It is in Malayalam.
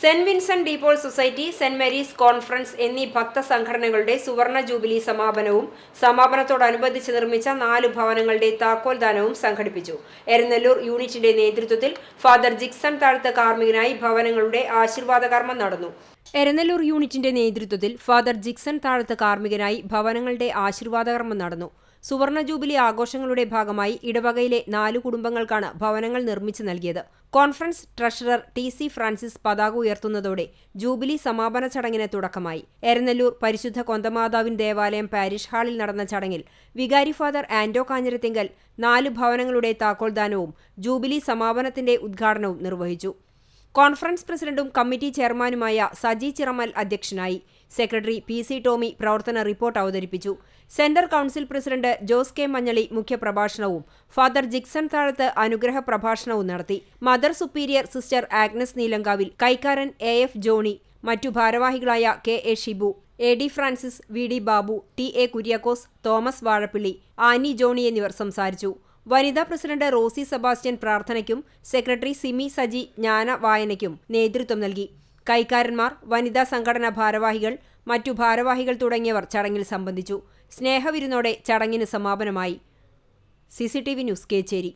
Saint Vincent de Paul society saint Mary's conference എന്നീ ഭക്ത സംഘടനകളുടെ സുവർണ ജൂബിലി സമാപനവും സമാപനത്തോടനുബന്ധിച്ച് നിർമ്മിച്ച നാല് ഭവനങ്ങളുടെ താക്കോൽദാനവും സംഘടിപ്പിച്ചു. എരനെല്ലൂർ യൂണിറ്റിന്റെ നേതൃത്വത്തിൽ ഫാദർ ജിക്സൺ താഴ്ത്ത കാർമ്മികനായി ഭവനങ്ങളുടെ ആശീർവാദ കർമ്മം നടന്നു. എരനെല്ലൂർ യൂണിറ്റിന്റെ നേതൃത്വത്തിൽ ഫാദർ ജിക്സൺ താഴ്ത്ത കാർമ്മികനായി ഭവനങ്ങളുടെ ആശീർവാദ കർമ്മം നടന്നു. സുവർണ ജൂബിലി ആഘോഷങ്ങളുടെ ഭാഗമായി ഇടവകയിലെ നാലു കുടുംബങ്ങൾക്കാണ് ഭവനങ്ങൾ നിർമ്മിച്ച് നൽകിയത്. Conference treasurer T C Francis പതാക ഉയർത്തുന്നതോടെ ജൂബിലി സമാപന ചടങ്ങിന് തുടക്കമായി. എരനെല്ലൂർ പരിശുദ്ധ കൊന്തമാതാവിൻ ദേവാലയം പാരിഷ് ഹാളിൽ നടന്ന ചടങ്ങിൽ വികാരി ഫാദർ ആന്റോ കാഞ്ഞിരത്തിങ്കൽ നാല് ഭവനങ്ങളുടെ താക്കോൽദാനവും ജൂബിലി സമാപനത്തിന്റെ ഉദ്ഘാടനവും നിർവഹിച്ചു. കോൺഫറൻസ് പ്രസിഡന്റും കമ്മിറ്റി ചെയർമാനുമായ സജി ചിറമൽ അധ്യക്ഷനായി. സെക്രട്ടറി പി സി ടോമി പ്രവർത്തന റിപ്പോർട്ട് അവതരിപ്പിച്ചു. Centre council president Jose K Manjaly മുഖ്യപ്രഭാഷണവും father Jixon Thazhath അനുഗ്രഹ പ്രഭാഷണവും നടത്തി. Mother superior sister Agnes Neelankavil കൈക്കാരൻ A F Johnny മറ്റു ഭാരവാഹികളായ K A Shibu A D Francis V D Babu T A Kuriakose Thomas Vazhappilly Annie Johnny എന്നിവർ സംസാരിച്ചു. വനിതാ പ്രസിഡന്റ് റോസി സെബാസ്റ്റ്യൻ പ്രാർത്ഥനയ്ക്കും സെക്രട്ടറി സിമി സജി ജ്ഞാന വായനയ്ക്കും നേതൃത്വം നൽകി. കൈക്കാരന്മാർ വനിതാ സംഘടനാ ഭാരവാഹികൾ മറ്റു ഭാരവാഹികൾ തുടങ്ങിയവർ ചടങ്ങിൽ സംബന്ധിച്ചു. സ്നേഹവിരുന്നോടെ ചടങ്ങിന് സമാപനമായി. CCTV news Kecheri.